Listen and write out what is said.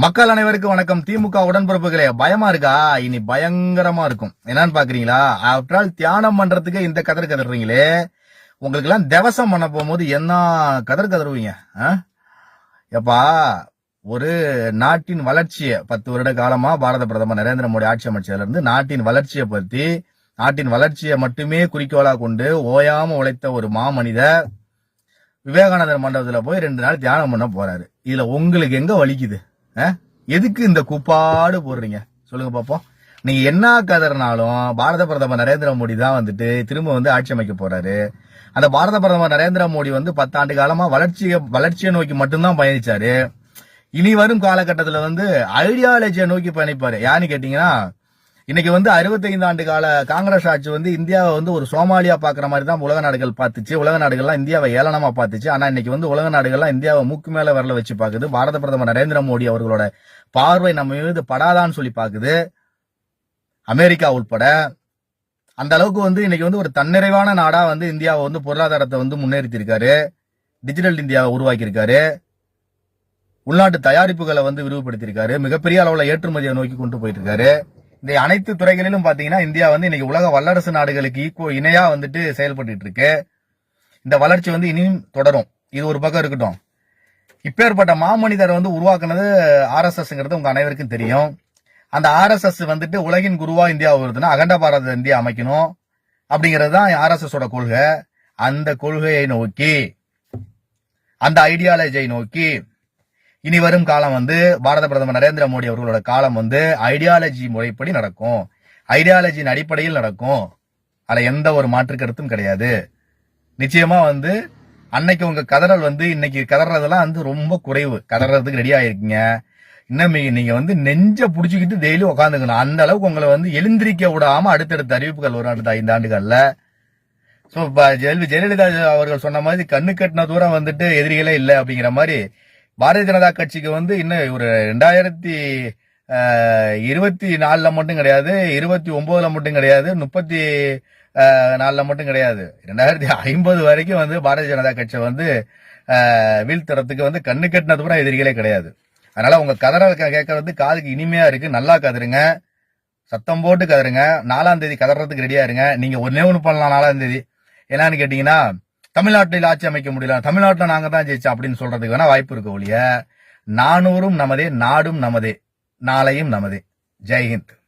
மக்கள் அனைவருக்கும் வணக்கம். திமுக உடன்பிறப்புகளே பயமா இருக்கா? இனி பயங்கரமா இருக்கும். என்னன்னு பாக்குறீங்களா? ஆஃப்டர் ஆல் தியானம் பண்றதுக்கு இந்த கதர் கதறீங்களே. உங்களுக்கு எல்லாம் தேவசம் பண்ண போகும்போது என்ன கதர் கதறுவீங்க ஆ? எப்பா ஒரு நாட்டின் வளர்ச்சியை பத்து வருட காலமா பாரத பிரதமர் நரேந்திர மோடி ஆட்சி அமைச்சதுல இருந்து நாட்டின் வளர்ச்சியை பத்தி நாட்டின் வளர்ச்சியை மட்டுமே குறிக்கோளா கொண்டு ஓயாம உழைத்த ஒரு மாமனிதர் விவேகானந்தர் மண்டபத்துல போய் ரெண்டு நாள் தியானம் பண்ண போறாரு. இதுல உங்களுக்கு எங்க வலிக்குது? எதுக்கு இந்த குப்பாடு போடுறீங்க? சொல்லுங்க பாப்போம். நீங்க என்ன கதறினாலும் பாரத பிரதமர் நரேந்திர மோடி தான் வந்துட்டு திரும்ப வந்து ஆட்சி அமைக்க போறாரு. அந்த பாரத பிரதமர் நரேந்திர மோடி வந்து பத்தாண்டு காலமா வளர்ச்சியை வளர்ச்சியை நோக்கி மட்டும்தான் பயணிச்சாரு. இனி வரும் காலகட்டத்தில் வந்து ஐடியாலஜியை நோக்கி பயணிப்பாரு. யாருன்னு கேட்டீங்கன்னா இன்னைக்கு வந்து 65 ஆண்டு கால காங்கிரஸ் ஆட்சி வந்து இந்தியாவை வந்து ஒரு சோமாலியா பாக்குற மாதிரி தான் உலக நாடுகள் பார்த்துச்சு. உலக நாடுகள்லாம் இந்தியாவை ஏளனமா பார்த்துச்சு. ஆனா இன்னைக்கு வந்து உலக நாடுகள்லாம் இந்தியாவை மூக்கு மேல வரல வச்சு பாக்குது பாரத பிரதமர் நரேந்திர மோடி அவர்களோட பார்வை நம்ம மீது படாதான்னு சொல்லி பாக்குது அமெரிக்கா உட்பட அந்த அளவுக்கு வந்து இன்னைக்கு வந்து ஒரு தன்னிறைவான நாடா வந்து இந்தியாவை வந்து பொருளாதாரத்தை வந்து முன்னேறித்திருக்காரு. டிஜிட்டல் இந்தியாவை உருவாக்கியிருக்காரு. உள்நாட்டு தயாரிப்புகளை வந்து விரிவுபடுத்தியிருக்காரு. மிகப்பெரிய அளவில் ஏற்றுமதியை நோக்கி கொண்டு போயிட்டு இருக்காரு இந்த அனைத்து துறைகளிலும் பாத்தீங்கன்னா இந்தியா வந்து இன்னைக்கு உலக வல்லரசு நாடுகளுக்கு ஈக்குவ இணையா வந்துட்டு செயல்பட்டு இருக்கு. இந்த வளர்ச்சி வந்து இனியும் தொடரும். இது ஒரு பக்கம் இருக்கட்டும். இப்பேற்பட்ட மாமனிதரை வந்து உருவாக்குனது ஆர்எஸ்எஸ்ங்கிறது உங்க அனைவருக்கும் தெரியும். அந்த ஆர்எஸ்எஸ் வந்துட்டு உலகின் குருவா இந்தியா வருதுன்னா அகண்ட பாரத இந்தியா அமைக்கணும். அப்படிங்கிறது தான் ஆர்எஸ்எஸ் ஓட கொள்கை. அந்த கொள்கையை நோக்கி அந்த ஐடியாலஜியை நோக்கி இனி வரும் காலம் வந்து பாரத பிரதமர் நரேந்திர மோடி அவர்களோட காலம் வந்து ஐடியாலஜி முறைப்படி நடக்கும். ஐடியாலஜியின் அடிப்படையில் நடக்கும். அதுல எந்த ஒரு மாற்று கருத்தும் கிடையாது. நிச்சயமா வந்து அன்னைக்கு உங்க கதறல் வந்து இன்னைக்கு கதறதெல்லாம் வந்து ரொம்ப குறைவு. கதறதுக்கு ரெடி ஆயிருக்கீங்க. இன்னும் நீங்க வந்து நெஞ்ச புடிச்சுக்கிட்டு டெய்லி உட்காந்துக்கணும் அந்த அளவுக்கு உங்களை வந்து எழுந்திரிக்க விடாம அடுத்தடுத்த அறிவிப்புகள் வரும் அடுத்த ஐந்து ஆண்டுகள்ல. சோ இப்ப ஜெயலலிதா அவர்கள் சொன்ன மாதிரி கண்ணு கட்டின தூரம் வந்துட்டு எதிரிகளே இல்லை அப்படிங்கிற மாதிரி பாரதிய ஜனதா கட்சிக்கு வந்து இன்னும் ஒரு ரெண்டாயிரத்தி இருபத்தி நாலில் மட்டும் கிடையாது இருபத்தி ஒன்பதுல மட்டும் கிடையாது முப்பத்தி நாலில் மட்டும் கிடையாது. ரெண்டாயிரத்தி ஐம்பது வரைக்கும் வந்து பாரதிய ஜனதா கட்சி வந்து வீழ்த்துறதுக்கு வந்து கண்ணு கட்டினது கூட எதிரிகளே கிடையாது. அதனால உங்க கதற கேட்கறது காதுக்கு இனிமையா இருக்கு. நல்லா கதறுங்க. சத்தம் போட்டு கதறுங்க. நாலாம் தேதி கதறதுக்கு ரெடியா இருங்க. நீங்க ஒன்னே ஒன்று பண்ணலாம் நாலாம் தேதி. என்னன்னு கேட்டீங்கன்னா தமிழ்நாட்டில் ஆட்சி அமைக்க முடியல. தமிழ்நாட்டில் நாங்க தான் ஜெயிச்சோம் அப்படின்னு சொல்றதுக்கு வேணா வாய்ப்பு இருக்க ஒழிய. நானூறும் நமதே நாடும் நமதே நாளையும் நமதே. ஜெய்ஹிந்த்